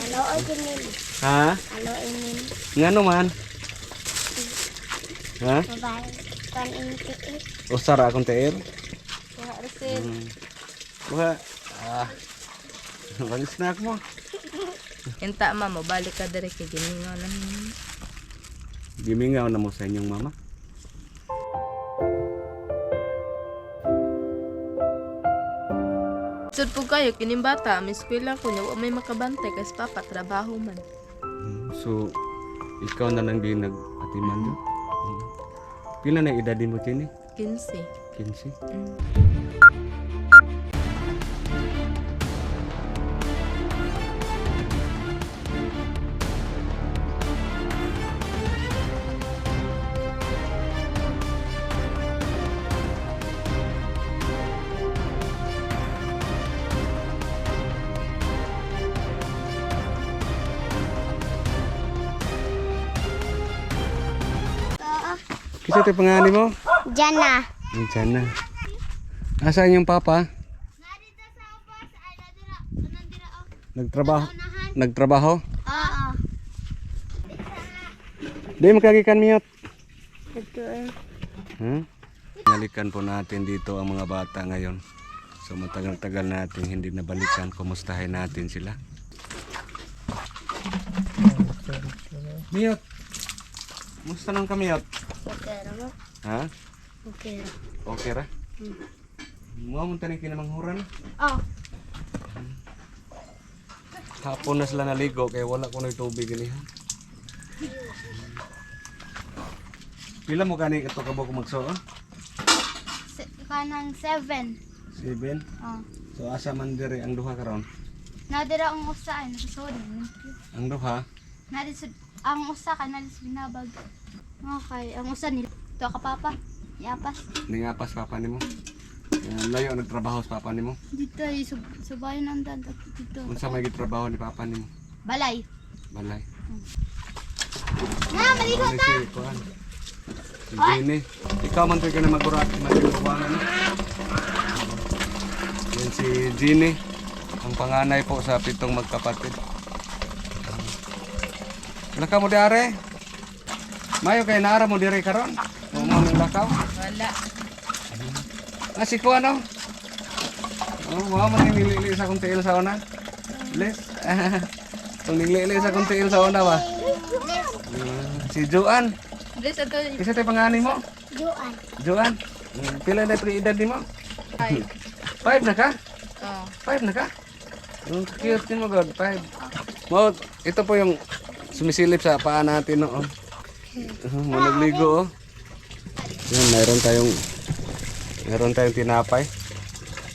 Ano o ginin? Ha? Ano inin? Ngano man? Ha? Babae. Pan intiit. Usara akong teer. Kuha resin. Hmm. Buha. Ah. Bang snack mo. Hinta mama, balik ka dire kay giningaw lang. Gimingaw na mo sa inyong mama. Kayo kining bata, may eskwela ko nya may makabantay kasi papa trabaho man. Hmm. So, ikaw na lang din nag-atiman. Hmm. Pila na edad din mo kini? 15. 15. Mm. Kisa tayo pangani mo? Diyan na. Diyan na. Asaan yung papa? Nagtrabaho. Nagtrabaho? Oo. Di makagikan miyot. Ito eh. Hmm? Nalikan po natin dito ang mga bata ngayon. So matagal-tagal natin hindi nabalikan. Kumustahin natin sila. Miyot. Kumusta nang kamiyot? Okay ra mo. Ha? Okay ra. Okay ra? Mga mo tanig kinamanghuran. Oh. Hapon na sila naligo kaya wala ko na tubig ini. Pila mo kani ito kabo ko magsuon? Se kanang 7. Seven. Oh. So asa man diri ang duha karon? Nadira ang usa ay nakasood. Ang duha Nadi sud ang usa ka nadi sa binabag. Okay, ang usa ni to ka papa. Yapas. ningapas papa nimo. Yan, layo nagtrabaho sa papa nimo. Dito ay sub subayon ang dagat dito. Unsa may gitrabaho ni papa nimo? Balay. Balay. Na, maligo Ano si Kuan? Si Jenny. Ikaw man tayo ka na magurat. Magkukuwangan. Yan si Jenny. Ang panganay po sa pitong magkapatid. Laka mo di are. Mayo kay naara mo dire karon. Mo mo lakaw. Wala. Ah, si Kuan oh. Oh, mo man nilili sa kong tiil sa una. Bless. Kung nilili sa kong tiil sa una ba? Mm, si Joan. Bless ato Kasi tayo panganay mo. Juan. Joan, mm, pila na pre edad mo? five. Five na ka? Oh. Five na ka? Ang cute din mo, God. Five. Mo, ito po yung sumisilip sa paa natin, no? Oh. Uh, mo nagligo, oh. Yan, mayroon tayong mayroon tayong tinapay.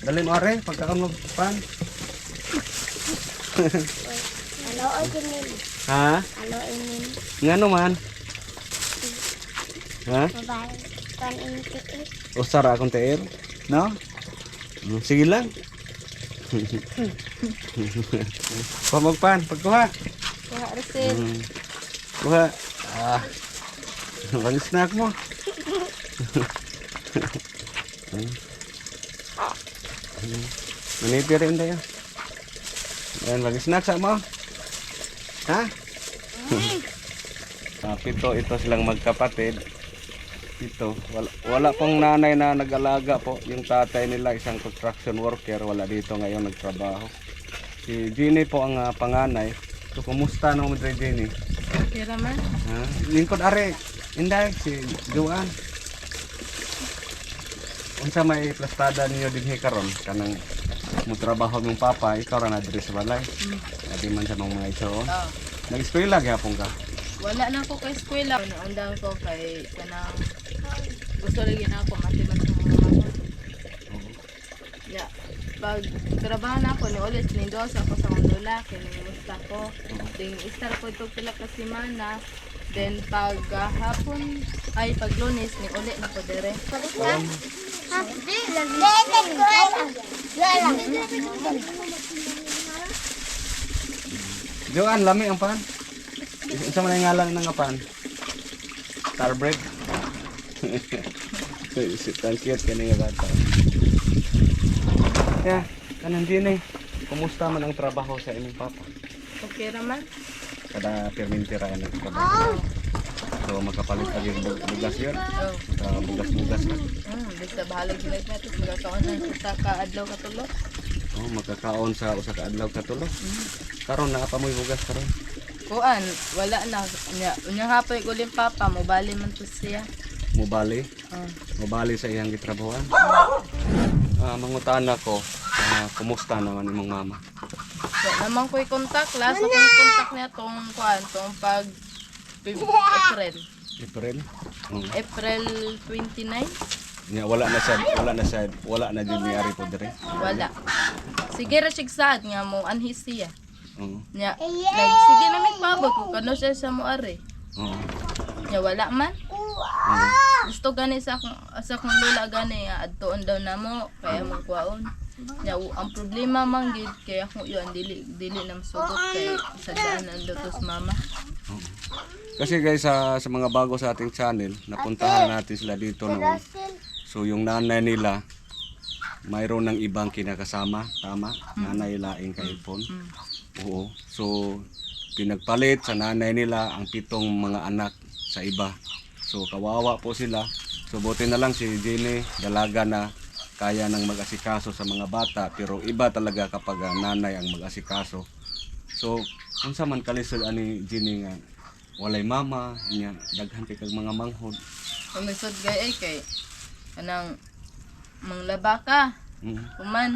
Dali mo, are, pagkakan mo pan. Ano o ginin? Ha? Ano inin? Ngano man? Ha? Babae. Pan intiit. Usara akong teer? No? Mm, Sige lang. Pamagpan, pagkuha. Kuha resin. Hmm. Kuha. Ah. Bang snack mo. Manipir rin tayo. Yan, bang snack sa mo. Ha? Ah, pito ito silang magkapatid. Pito. Wala, wala pong nanay na nag-alaga po. Yung tatay nila isang construction worker. Wala dito ngayon nagtrabaho. Si Jenny po ang ah, panganay. So, kumusta naman mo Jenny? Okay ra man. Ha? Lingkod are, inday si Juan. Unsa may plastada ninyo dinhi karon kanang mo trabaho ng papa, ikaw ra na diri sa balay. Adi man sa mga iso. Oh. Nag-eskwela gyapon ka. Wala na ako kay eskwela. Naundang ko kay kanang gusto lagi na ako matematika mga mama. Ya. Pag trabaho na ako ni ulit nindos ako sa mga lalaki ni musta ko. Then istar ko ito pila ka semana. Then pag ah, hapon ay pag lunes ni uli na ko di, Juan, lami ang pan. Unsa man ang ngalan ng pan? Starbreak. si tang cute kani nga bata. Ya, kanang din eh. kumusta man ang trabaho sa inyong papa? Okay naman. Kada permintira ang trabaho. So makapalit ka yung bug- bugas yun. Oh. Uh, bugas-bugas yun. Hmm, basta bahalag gilay na tapos magkakaon na sa kaadlaw katulog. Oh, magkakaon sa usa ka adlaw katulog. Karon na pa mo'y bugas karon. Kuan, wala na. Unya, unyang hapoy ko papa, mobali man to siya. Mubali, Oh. mubali sa iyang gitrabahoan. Ah, mangutana ko, ah, kumusta naman imong mama? So, naman ko'y kontak. Last ko'y kontak niya tong kuan, tong pag April. April? Mm. April 29? Nya wala na siya, wala na siya, wala na jud ni ari po dire. Wala. Sige ra siya sad nga mo anhis siya. Oo. Nya, nag sige na may pabot kung kano siya sa mo ari. Oo. Nya wala man. Oo. Gusto gani sa akong sa akong lula gani nga adtoon daw namo kaya mo kuwaon. Nya u- ang problema man gid kay ako yun dili dili na masugot kay sa daan ang lutos mama. Kasi guys, sa, sa mga bago sa ating channel, napuntahan natin sila dito noon. So yung nanay nila, mayroon ng ibang kinakasama, tama? Nanay laing kahipon. Mm. Oo. So pinagpalit sa nanay nila ang pitong mga anak sa iba. So kawawa po sila. So buti na lang si Jenny, dalaga na kaya nang mag-asikaso sa mga bata. Pero iba talaga kapag ah, nanay ang mag-asikaso. So unsa man kalisod ani Jenny nga walay mama, niya daghan kay kag mga manghod. Kumisod gay ay kay kanang manglaba ka. Mm. Kuman.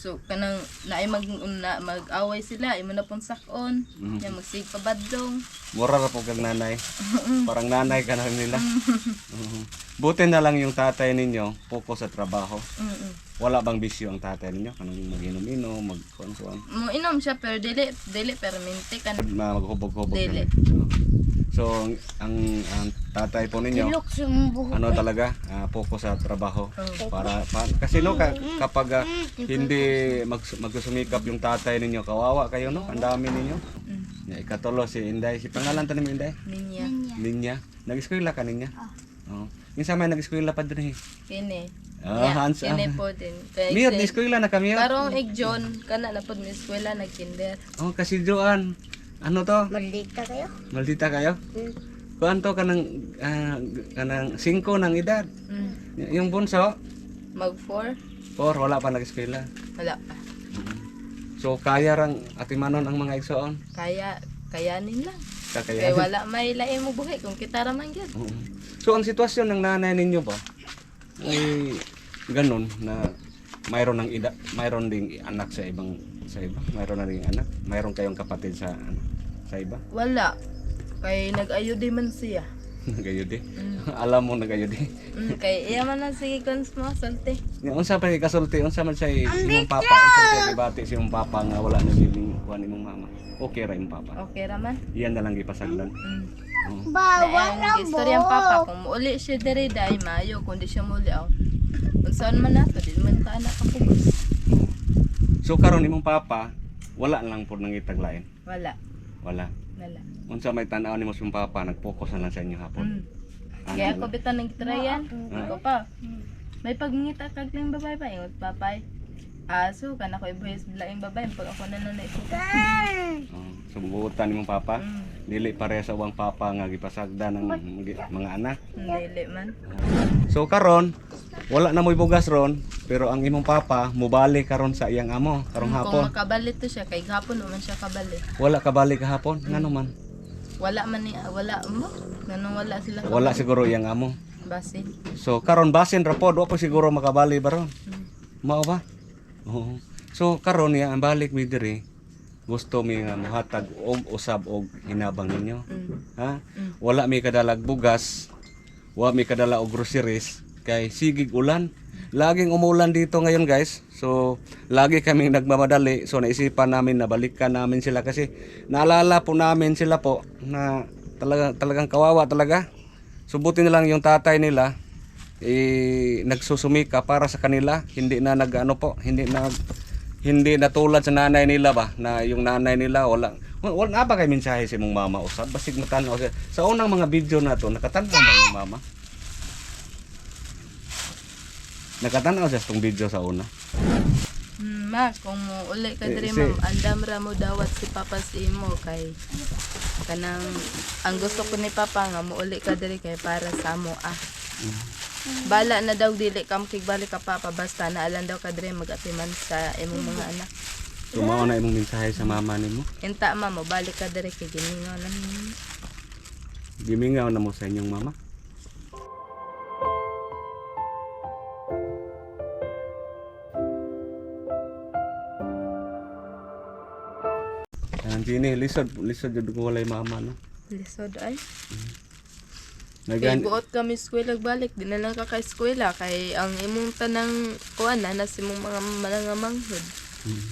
So kanang naay mag na, mag-away sila, imo na pong sakon. Mhm. Nya magsig pabadlong. Mura ra po kag nanay. Parang nanay ka na nila. Mhm. Buti na lang yung tatay ninyo, focus sa trabaho. Mm. Wala bang bisyo ang tatay ninyo? Kanang mag-inom-inom, mag-kuan-kuan. Mo inom siya pero dili dili permente kan. maghubog-hubog Dili. So, ang, ang tatay po ninyo, ano talaga, ah, focus sa trabaho. Oh. Para, pa, kasi no, ka, kapag ah, hindi mag, magsusumikap yung tatay ninyo, kawawa kayo no, ang dami ninyo. Mm. Ya, ikatulo si Inday, si pangalan tanim mo Inday? Ninya. Ninya. Nag-eskwela ka ninya? Oo. Minsan may nag-eskwela pa din eh. Kini. Ah, Hans. Ah. Kini po din. Kay Miyot, eskwela na kami. ah. Karong igjon kana na pod mi eskwela nagkinder. Oh, kasi Joan, ano to? Maldita kayo? Maldita kayo? Kuan to kanang ah, kanang 5 ng edad. Mm. Y- Yung bunso, Mag 4 or wala pa nag-eskwela. wala pa. So kaya rang atimanon ang mga igsoon. Kaya kayanin lang. Kay Kakayanin. wala may lain mo buhay kung kita ra man gyud. Oo. So ang sitwasyon ng nanay ninyo ba ay ganun na mayroon ng ida, mayroon ding anak sa ibang sa iba, mayroon na ring anak, mayroon kayong kapatid sa ano, sa iba. Wala. Kay nag-ayudi man siya. Nagayudi. Mm. Alam mo nagayudi. Mm, kay iya man na sige kons mo salte. Nga, unsa pa kay kasulti, unsa man sa imong papa, unsa sa ibati si imong papa nga wala na biling kuan imong mama. Okay ra imong papa. Okay ra man. Iyan na lang gipasaglan. Mm. Oo. Na ang istorya ang papa kung muuli siya diri dai mayo kung di siya muuli aw. Kung saan man nato di man ta anak kapugos. So karon imong papa wala lang pud nangitag lain. Wala. Wala. Wala. Unsa may tan-aw nimo sa papa nag-focus na lang sa inyo hapon. Mm. Ano Kaya ako bitan nang trayan. Ah. Ako pa. May pagmingita kag lang babae pa ingot papay. Aso kana ko ibuhis laing babae pag ako na na isuka. Oh, so buutan nimong papa. Mm. Dili pare sa uwang papa nga gipasagda ng mga- mga anak. Dili man. So karon wala na mo'y bugas ron pero ang imong papa mubalik karon sa iyang amo karong Kung hapon. makabalit to siya kay gapon man siya kabalit. Wala ka balik hapon ngano man. Wala man ni wala mo. Nanong wala sila kabalit. Wala siguro iyang amo. Basi. So karon basin ra pod wa pa siguro makabali ba ron. Mm. Mao ba? Oo. So karon ya ang balik mi diri gusto mi nga mohatag og usab og hinabang ninyo. Mm. Ha? Mm. Wala mi kadalag bugas. Wa mi kadala og groceries kay sigig ulan. Laging umulan dito ngayon guys. So lagi kami nagmamadali. So naisipan namin na balikan namin sila kasi naalala po namin sila po na talaga talagang kawawa talaga. Subutin na lang yung tatay nila eh, nagsusumika para sa kanila hindi na nag ano po hindi na hindi na tulad sa nanay nila ba na yung nanay nila wala wala, na ba kay mensahe si mong mama usab basig matanaw sa unang mga video na to nakatanaw ba mama nakatanaw siya sa tong video sa una Hmm, ma, kung mo uli ka Eh, diri si- ma'am, andam ra mo dawat si Papa si imo kay kanang ang gusto ko ni Papa nga mo uli ka diri kay para sa amo ah. Bala na daw dili kam kigbalik ka Papa basta naalan daw ka diri magatiman sa imong mga anak. Mao na imong mensahe sa mama nimo. Inta ma mo balik ka diri kay giningaw na. Gimingaw na mo sa inyong mama. Dini lisod lisod jud ko walay mama no. Lisod ay. Kay Nagan buot kami eskwela balik, di na lang ka ka eskwela kay ang imong tanang kuan na nas imong mga manangamanghod. Mm.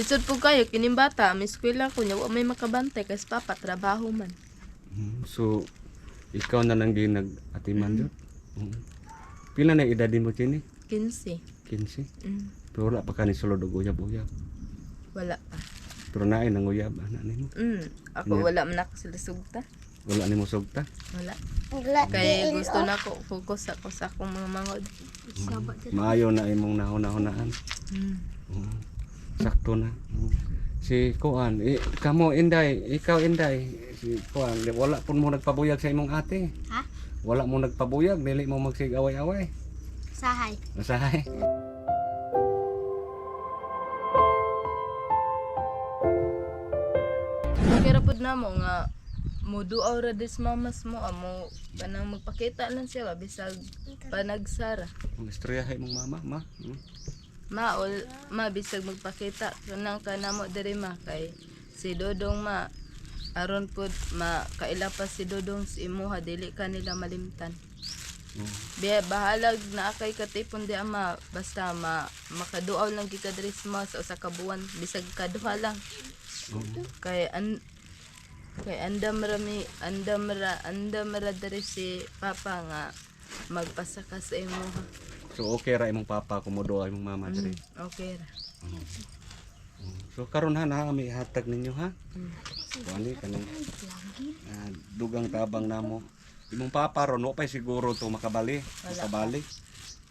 Lisod po kayo, kining bata, may eskwela ko niya, wa may makabantay kasi papa, trabaho man. Mm. So ikaw na lang ginag atiman jud. Mm. Pila na edad mo chini? 15. 15. Mm, Pero wala pa ka ni sulod og uyab-uyab. wala pa. Pero naay nang uyab ana nimo. Mm, ako wala man ako sila sugta. Wala nimo sugta. Wala. Wala. Kaya gusto na ko, focus ako sa akong mga mangod. Maayo na imong nahuna-hunaan. Mm. Oo. Sakto na. Oo. Si Kuan, eh, kamo Inday, ikaw Inday, si Kuan, wala pun mo nagpabuyag sa imong ate. Ha? Wala mo nagpabuyag, dili mo magsig-away-away. Sahay. Masahay. Na mo nga muduaw ra dis mamas mo amo kanang magpakita lang siya ba bisag panagsara. Ang istoryahay mong mama, ma. Hmm. Ma ol ma bisag magpakita kanang kanamo diri ma kay si Dodong ma aron pod ma kaila pa si Dodong si imuha dili ka nila malimtan. Oo. Biya bahalag na akay katipon di ama basta ma makaduaw lang ka diri sa usa ka buwan bisag kaduha lang. Oo. Kay an kay andam rami andam ra andam ra diri si papa nga magpasaka sa imuha. So okay ra imong papa kumudo imong mama diri. Okay ra. Oo. So karon ha na may hatag ninyo ha. Mm. Kuani kanang ah, dugang tabang namo. Imong papa ron wa pay siguro to makabali, makabali.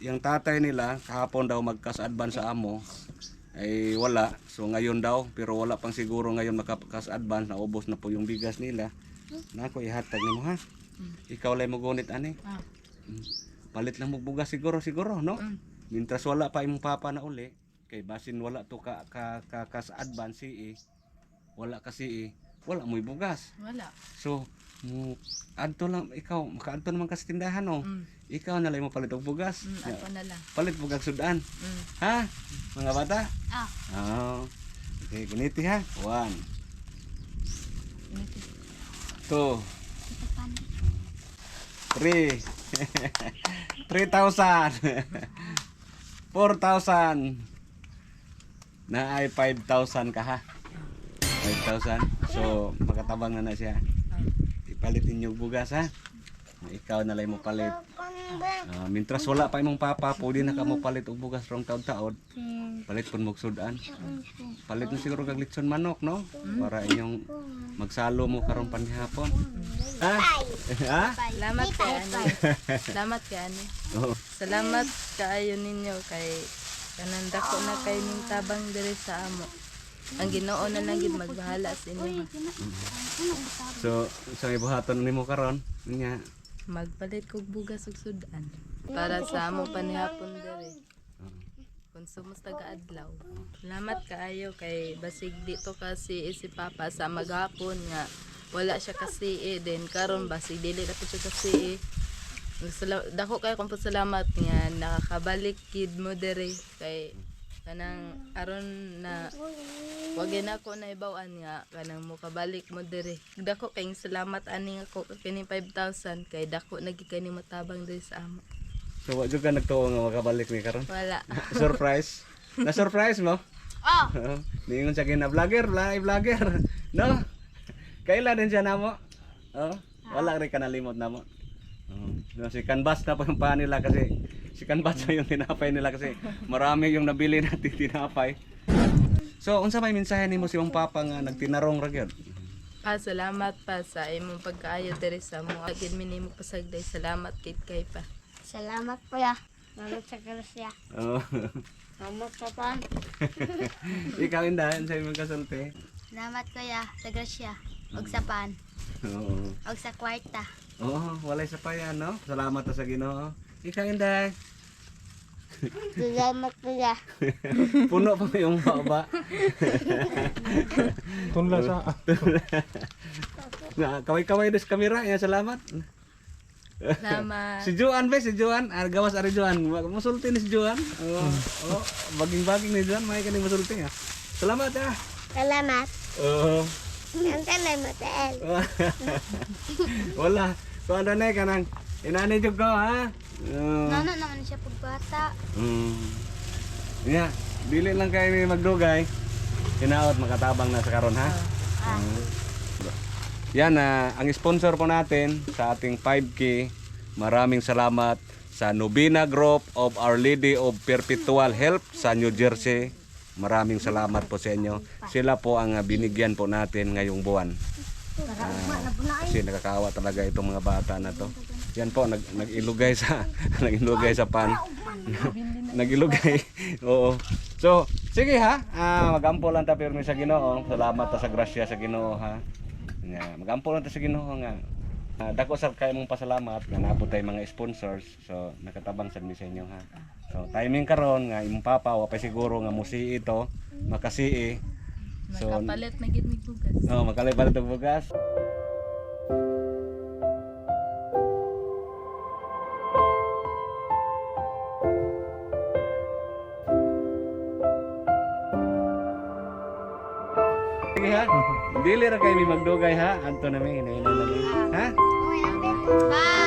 Yung tatay nila kahapon daw magkas-advance sa amo ay wala. So ngayon daw pero wala pang siguro ngayon makakas-advance na ubos na po yung bigas nila. Nako ihatag nimo ha. Ikaw lay mo gunit ani. Ah. Mm. Palit lang mo bugas siguro siguro no. Mintras wala pa imong papa na uli kay basin wala to ka ka, ka kas advance si wala kasi wala mo bugas. Wala. So mo adto lang ikaw makaadto naman ka sa tindahan no. Mm. Ikaw na lang mo palit og bugas. Mm, na lang. Palit bugas sudan. Mm. Ha? Mga bata? Ah. Oh. Okay, guniti ha. One. Two. Three. Three thousand. Four thousand. Na ay 5,000 ka ha. 5,000. So, makatabang na na siya. Ipalitin yung bugas ha. Ikaw na lang mo palit. Ah, mintras wala pa imong papa, pwede na ka mo palit og bugas rong taon-taon. Palit pun mo sudan. Palit mo siguro kag litson manok, no? Para inyong magsalo mo karong panihapon. Ha? ha? Salamat kay ani. Salamat kay ani. Oo. Salamat kaayo ninyo kay kanang dako na kay ning tabang diri sa amo. Ang Ginoo na lang gid magbahala sa inyo. So, sa ibuhaton nimo karon, nya Magpalit kog bugas ug sudan para sa amo panihapon diri. Konsumos taga adlaw. Salamat kaayo kay basig dito kasi si Papa sa maghapon nga wala siya kasi eh, then karon basig dili na to siya kasi eh. Dako kay kung salamat nga nakakabalik kid mo diri kay kanang aron na wag na ako na ibawaan nga kanang mo kabalik mo diri dako kay salamat ani ako kini 5,000 kay dako nagi kani matabang diri sa amo So, wa jud ka nagtuo nga makabalik ni karon. wala Surprise. Na surprise mo? Oh. Ningon siya kina vlogger, live vlogger. No? Kailan din siya namo? Oh, wala rin ka nalimot namo. Oh, si Canvas na po yung paa nila kasi si Canvas na yung tinapay nila kasi marami yung nabili natin tinapay. So, unsa may mensahe nimo si mong papa nga nagtinarong ra gyud? pa salamat pa sa imong pagkaayo diri sa mo agid mi nimo pasagday salamat kit kay pa Salamat po ya. Salamat sa grasya. Oh. Salamat sa pan. Ikaw indahan sa imong kasulti. Salamat kuya sa grasya. Og sa pan. Oo. Og sa kwarta. Oo, walay sa payan, no? Salamat ta sa Ginoo. Ikaw indahan. Salamat kuya. Puno pa yung baba. Tunla sa Na kaway-kaway des kamera, ya salamat. Salamat. Si Joan be, si Joan, ah, gawas ari Joan. Musulti ni si Joan. Oo. Oh, baging-baging ni Joan, may kani musulti ha. Salamat ah. Salamat. Oo. Ang tael. Wala. So ano na kanang inani jud ko ha. Oo. Nano naman siya pagbata. Mm. Yeah, dili lang kayo ni magdugay. Hinaot makatabang na sa karon ha. Mm. Yan na ang sponsor po natin sa ating 5K. Maraming salamat sa Nubina Group of Our Lady of Perpetual Help sa New Jersey. Maraming salamat po sa inyo. Sila po ang ah, binigyan po natin ngayong buwan. Ah, kasi nakakawa talaga itong mga bata na to. Yan po, nag, nag-ilugay sa nag-ilugay sa pan. nag-ilugay. Oo. So, sige ha. Ah, magampo lang ta pirmi sa Ginoo. Salamat ta sa grasya sa Ginoo ha. Nga, magampo lang ta sa Ginoo nga. Ah, dako sa kay mong pasalamat nga naabot tay mga sponsors. So, nakatabang sa mi sa inyo ha. So, timing karon nga imong papa wa pa siguro nga musi ito, makasii. So, Makapalit na gid mig bugas. Oh, makalipat itong bugas. Dili ra kay mi magdugay ha. Anto na mi, hinainan na mi. Ha? Bye!